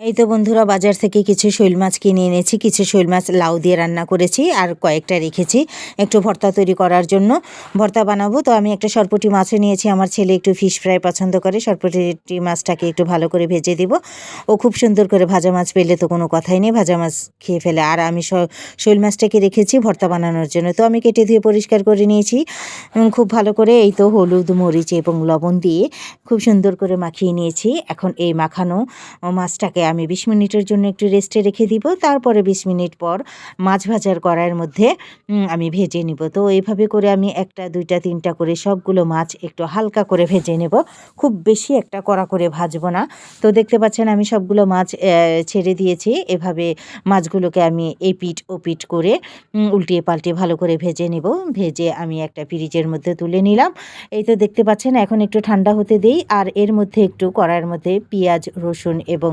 এই তো বন্ধুরা, বাজার থেকে কিছু শৈল মাছ কিনে এনেছি, কিছু শৈল মাছ লাউ দিয়ে রান্না করেছি আর কয়েকটা রেখেছি একটু ভর্তা তৈরি করার জন্য। ভর্তা বানাবো, তো আমি একটা সরপুটি মাছও নিয়েছি, আমার ছেলে একটু ফিশ ফ্রাই পছন্দ করে, সরপুটি মাছটাকে একটু ভালো করে ভেজে দিব। ও খুব সুন্দর করে ভাজা মাছ পেলে তো কোনো কথাই নেই, ভাজা মাছ খেয়ে ফেলে। আর আমি শৈল মাছটাকে রেখেছি ভর্তা বানানোর জন্য, তো আমি কেটে ধুয়ে পরিষ্কার করে নিয়েছি। খুব ভালো করে এই তো হলুদ, মরিচ এবং লবণ দিয়ে খুব সুন্দর করে মাখিয়ে নিয়েছি। এখন এই মাখানো মাছটাকে আমি বিশ মিনিটের জন্য একটু রেস্টে রেখে দিব, তারপরে বিশ মিনিট পর মাছ ভাজার কড়াইয়ের মধ্যে আমি ভেজে নিব। তো এইভাবে করে আমি একটা, দুইটা, তিনটা করে সবগুলো মাছ একটু হালকা করে ভেজে নেব। খুব বেশি একটা কড়া করে ভাজবো না। তো দেখতে পাচ্ছেন আমি সবগুলো মাছ ছেড়ে দিয়েছি। এভাবে মাছগুলোকে আমি এপিট ওপিট করে উল্টিয়ে পাল্টিয়ে ভালো করে ভেজে নেব। ভেজে আমি একটা ফ্রিজের মধ্যে তুলে নিলাম। এই তো দেখতে পাচ্ছেন এখন একটু ঠান্ডা হতে দেই। আর এর মধ্যে একটু কড়াইয়ের মধ্যে পেঁয়াজ, রসুন এবং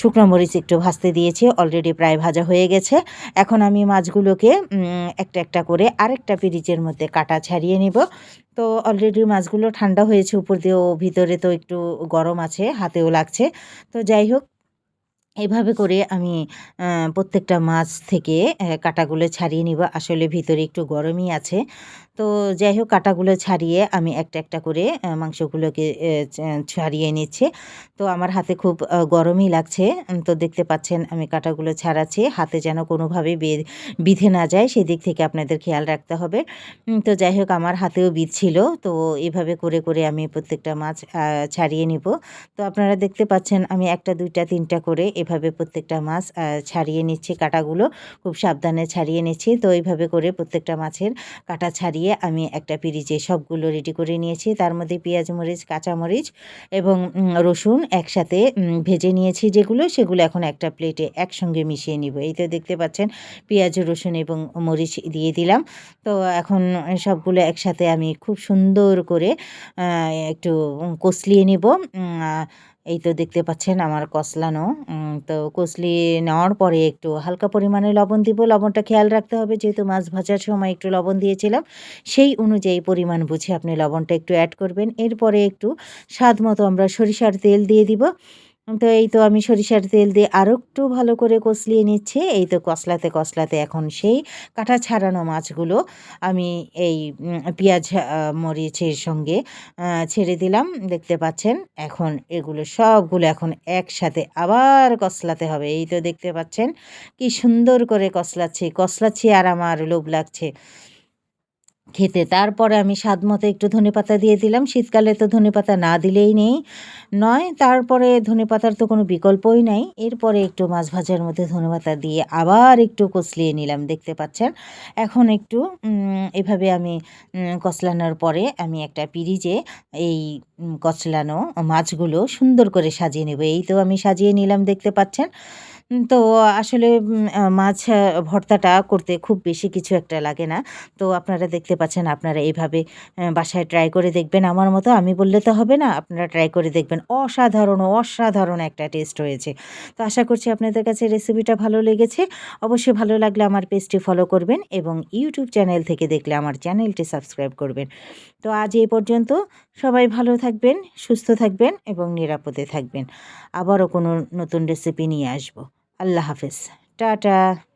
শুকনো মরিচ একটু ভাজতে দিয়েছি অলরেডি প্রায় ভাজা হয়ে গেছে। এখন আমি মাছগুলোকে একটা একটা করে আরেকটা পিরিচের মধ্যে কাটা ছাড়িয়ে নিব। তো অলরেডি মাছগুলো ঠান্ডা হয়েছে, উপর দিয়েও ভিতরে তো একটু গরম আছে, হাতেও লাগছে। তো যাই হোক এভাবে করে আমি প্রত্যেকটা মাছ থেকে কাঁটাগুলো ছাড়িয়ে নিব। আসলে ভিতরে একটু গরমই আছে। তো যাই হোক, কাঁটাগুলো ছাড়িয়ে আমি একটা একটা করে মাংসগুলোকে ছাড়িয়ে নিচ্ছি। তো আমার হাতে খুব গরমই লাগছে। তো দেখতে পাচ্ছেন আমি কাঁটাগুলো ছাড়াচ্ছি। হাতে যেন কোনোভাবে বিঁধে না যায়, সেদিক থেকে আপনাদের খেয়াল রাখতে হবে। তো যাই হোক, আমার হাতেও বিধছিল। তো এভাবে করে করে আমি প্রত্যেকটা মাছ ছাড়িয়ে নিব। তো আপনারা দেখতে পাচ্ছেন আমি একটা, দুইটা, তিনটা করে এভাবে প্রত্যেকটা মাছ ছাড়িয়ে নিচ্ছি কাটাগুলো। খুব সাবধানে ছাড়িয়ে নিচ্ছি। তো এইভাবে করে প্রত্যেকটা মাছের কাটা ছাড়িয়ে আমি একটা পিরিচে সবগুলো রেডি করে নিয়েছি। তার মধ্যে পেঁয়াজ মরিচ কাঁচামরিচ এবং রসুন একসাথে ভেজে নিয়েছি যেগুলো, সেগুলো এখন একটা প্লেটে একসঙ্গে মিশিয়ে নিব। এই তো দেখতে পাচ্ছেন, পেঁয়াজ, রসুন এবং মরিচ দিয়ে দিলাম। তো এখন সবগুলো একসাথে আমি খুব সুন্দর করে একটু কষলিয়ে নিব। এই তো দেখতে পাচ্ছেন আমার কসলানো। তো কসলি নেওয়ার পরে একটু হালকা পরিমাণে লবণ দিব। লবণটা খেয়াল রাখতে হবে, যেহেতু মাছ ভাজার সময় একটু লবণ দিয়েছিলাম। সেই অনুযায়ী পরিমাণ বুঝে আপনি লবণটা একটু অ্যাড করবেন। এরপরে একটু স্বাদ মতো আমরা সরিষার তেল দিয়ে দিব। তো এই তো আমি সরিষার তেল দিয়ে আরও একটু ভালো করে কষলিয়ে নিচ্ছি। এই তো কষলাতে কষলাতে এখন সেই কাঁটা ছাড়ানো মাছগুলো আমি এই পেঁয়াজ মরিচের সঙ্গে ছেড়ে দিলাম। দেখতে পাচ্ছেন, এখন এগুলো সবগুলো এখন একসাথে আবার কষলাতে হবে। এই তো দেখতে পাচ্ছেন, কি সুন্দর করে কষলাচ্ছি কষলাচ্ছি আর আমার লোভ লাগছে। খেতে, তারপরে আমি স্বাদ মতো একটু ধনেপাতা দিয়ে দিলাম। শীতকালে তো ধনেপাতা না দিলেই নেই। নয়, তারপরে ধনে পাতার তো কোনো বিকল্পই নাই। এরপরে একটু মাছ ভাজার মধ্যে ধনে পাতা দিয়ে আবার একটু কচলিয়ে নিলাম, দেখতে পাচ্ছেন? এখন একটু এভাবে আমি কচলানোর পরে আমি একটা পিরিজে এই কচলানো মাছগুলো সুন্দর করে সাজিয়ে নেব। এই তো আমি সাজিয়ে নিলাম, দেখতে পাচ্ছেন? তো আসলে মাছ ভর্তাটা করতে খুব বেশি কিছু একটা লাগে না। তো আপনারা দেখতে পাচ্ছেন, আপনারা এইভাবে বাসায় ট্রাই করে দেখবেন। আমার মতো আমি বললে তো হবে না, আপনারা ট্রাই করে দেখবেন। অসাধারণ অসাধারণ একটা টেস্ট হয়েছে তো আশা করছি আপনাদের কাছে রেসিপিটা ভালো লেগেছে। অবশ্যই ভালো লাগলে আমার পেজটি ফলো করবেন এবং ইউটিউব চ্যানেল থেকে দেখলে আমার চ্যানেলটি সাবস্ক্রাইব করবেন। তো আজ এই পর্যন্ত। সবাই ভালো থাকবেন, সুস্থ থাকবেন এবং নিরাপদে থাকবেন। আবারও কোনো নতুন রেসিপি নিয়ে আসব। আল্লাহ হাফেজ। টাটা।